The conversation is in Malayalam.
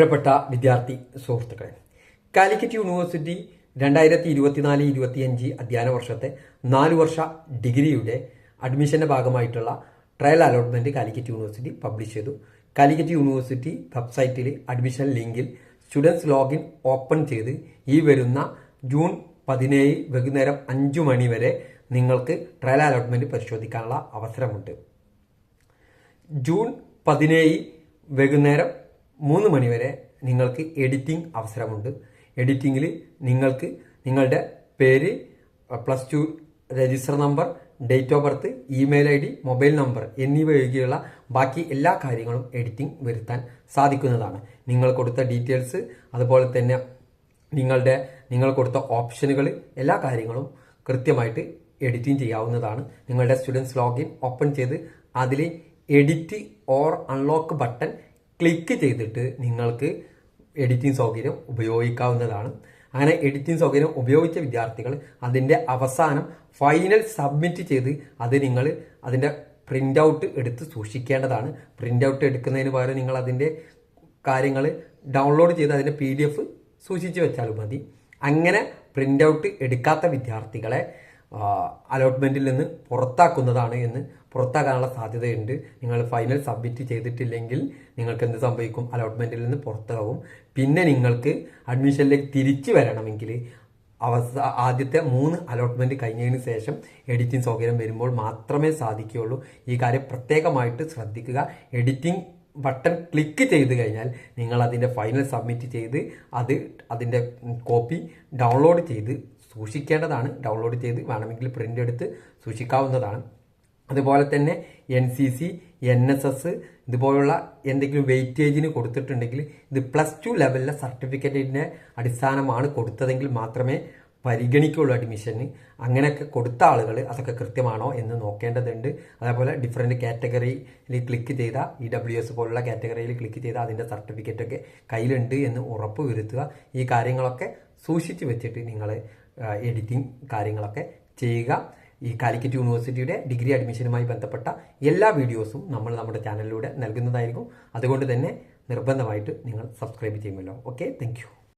പ്രിയപ്പെട്ട വിദ്യാർത്ഥി സുഹൃത്തുക്കളെ കാലിക്കറ്റ് യൂണിവേഴ്സിറ്റി രണ്ടായിരത്തി ഇരുപത്തിനാല് ഇരുപത്തിയഞ്ച് അധ്യയന വർഷത്തെ നാല് വർഷ ഡിഗ്രിയുടെ അഡ്മിഷന്റെ ഭാഗമായിട്ടുള്ള trial allotment Calicut university publish ചെയ്തു. കാലിക്കറ്റ് യൂണിവേഴ്സിറ്റി വെബ്സൈറ്റിൽ അഡ്മിഷൻ ലിങ്കിൽ സ്റ്റുഡൻസ് ലോഗിൻ ഓപ്പൺ ചെയ്ത് ഈ വരുന്ന ജൂൺ പതിനേഴ് വൈകുന്നേരം അഞ്ചു മണി വരെ നിങ്ങൾക്ക് ട്രയൽ അലോട്ട്മെന്റ് പരിശോധിക്കാനുള്ള അവസരമുണ്ട്. ജൂൺ പതിനേഴ് വൈകുന്നേരം മൂന്ന് മണിവരെ നിങ്ങൾക്ക് എഡിറ്റിംഗ് അവസരമുണ്ട്. എഡിറ്റിങ്ങിൽ നിങ്ങൾക്ക് നിങ്ങളുടെ പേര് plus two register number date of birth email I D mobile number എന്നിവ ഒഴികെയുള്ള ബാക്കി എല്ലാ കാര്യങ്ങളും എഡിറ്റിംഗ് വരുത്താൻ സാധിക്കുന്നതാണ്. നിങ്ങൾ കൊടുത്ത ഡീറ്റെയിൽസ് അതുപോലെ തന്നെ നിങ്ങളുടെ നിങ്ങൾ കൊടുത്ത ഓപ്ഷനുകൾ എല്ലാ കാര്യങ്ങളും കൃത്യമായിട്ട് എഡിറ്റിംഗ് ചെയ്യാവുന്നതാണ്. നിങ്ങളുടെ സ്റ്റുഡൻസ് ലോഗിൻ ഓപ്പൺ ചെയ്ത് അതിൽ edit or unlock button click ചെയ്തിട്ട് നിങ്ങൾക്ക് എഡിറ്റിംഗ് സൗകര്യം ഉപയോഗിക്കാവുന്നതാണ്. അങ്ങനെ എഡിറ്റിംഗ് സൗകര്യം ഉപയോഗിച്ച വിദ്യാർത്ഥികൾ അതിന്റെ അവസാനം ഫൈനൽ സബ്മിറ്റ് ചെയ്ത് അത് നിങ്ങൾ അതിന്റെ പ്രിന്റ് ഔട്ട് എടുത്ത് സൂക്ഷിക്കേണ്ടതാണ്. പ്രിന്റ് ഔട്ട് എടുക്കുന്നതിന് പകരം നിങ്ങൾ അതിന്റെ കാര്യങ്ങൾ ഡൗൺലോഡ് ചെയ്ത് അതിന്റെ പി ഡി എഫ് സൂക്ഷിച്ച് വെച്ചാലും മതി. അങ്ങനെ പ്രിന്റ് ഔട്ട് എടുക്കാത്ത വിദ്യാർത്ഥികളെ അലോട്ട്മെന്റിൽ നിന്ന് പുറത്താക്കുന്നതാണ് എന്ന് പുറത്താക്കാനുള്ള സാധ്യതയുണ്ട്. നിങ്ങൾ ഫൈനൽ സബ്മിറ്റ് ചെയ്തിട്ടില്ലെങ്കിൽ നിങ്ങൾക്ക് എന്ത് സംഭവിക്കും? അലോട്ട്മെന്റിൽ നിന്ന് പുറത്താകും പിന്നെ നിങ്ങൾക്ക് അഡ്മിഷനിലേക്ക് തിരിച്ചു വരണമെങ്കിൽ അവസ ആദ്യത്തെ മൂന്ന് അലോട്ട്മെന്റ് കഴിഞ്ഞതിന് ശേഷം എഡിറ്റിംഗ് സൗകര്യം വരുമ്പോൾ മാത്രമേ സാധിക്കുകയുള്ളൂ. ഈ കാര്യം പ്രത്യേകമായിട്ട് ശ്രദ്ധിക്കുക. എഡിറ്റിംഗ് ബട്ടൺ ക്ലിക്ക് ചെയ്ത് കഴിഞ്ഞാൽ നിങ്ങൾ അതിന്റെ ഫൈനൽ സബ്മിറ്റ് ചെയ്ത് അത് അതിന്റെ കോപ്പി ഡൗൺലോഡ് ചെയ്ത് സൂക്ഷിക്കേണ്ടതാണ്. ഡൗൺലോഡ് ചെയ്ത് വേണമെങ്കിൽ പ്രിന്റ് എടുത്ത് സൂക്ഷിക്കാവുന്നതാണ്. അതുപോലെ തന്നെ N C C N S S ഇതുപോലുള്ള എന്തെങ്കിലും വെയിറ്റേജിന് കൊടുത്തിട്ടുണ്ടെങ്കിൽ ഇത് പ്ലസ് ടു ലെവലിലെ സർട്ടിഫിക്കറ്റിന്റെ അടിസ്ഥാനമാണ് കൊടുത്തതെങ്കിൽ മാത്രമേ പരിഗണിക്കുള്ളൂ അഡ്മിഷന് അങ്ങനെയൊക്കെ കൊടുത്ത ആളുകൾ അതൊക്കെ കൃത്യമാണോ എന്ന് നോക്കേണ്ടതുണ്ട്. അതേപോലെ ഡിഫറെന്റ് കാറ്റഗറിയിൽ ക്ലിക്ക് ചെയ്ത ഇ ഡബ്ല്യു എസ് പോലുള്ള കാറ്റഗറിയിൽ ക്ലിക്ക് ചെയ്ത അതിന്റെ സർട്ടിഫിക്കറ്റൊക്കെ കയ്യിലുണ്ട് എന്ന് ഉറപ്പ് വരുത്തുക. ഈ കാര്യങ്ങളൊക്കെ സൂക്ഷിച്ച് വെച്ചിട്ട് നിങ്ങൾ എഡിറ്റിംഗ് കാര്യങ്ങളൊക്കെ ചെയ്യുക. ഈ കാലിക്കറ്റ് യൂണിവേഴ്സിറ്റിയുടെ ഡിഗ്രി അഡ്മിഷനുമായി ബന്ധപ്പെട്ട എല്ലാ വീഡിയോസും നമ്മൾ നമ്മുടെ ചാനലിലൂടെ നൽകുന്നതായിരിക്കും. അതുകൊണ്ട് തന്നെ നിർബന്ധമായിട്ട് നിങ്ങൾ സബ്സ്ക്രൈബ് ചെയ്യുമല്ലോ. Okay thank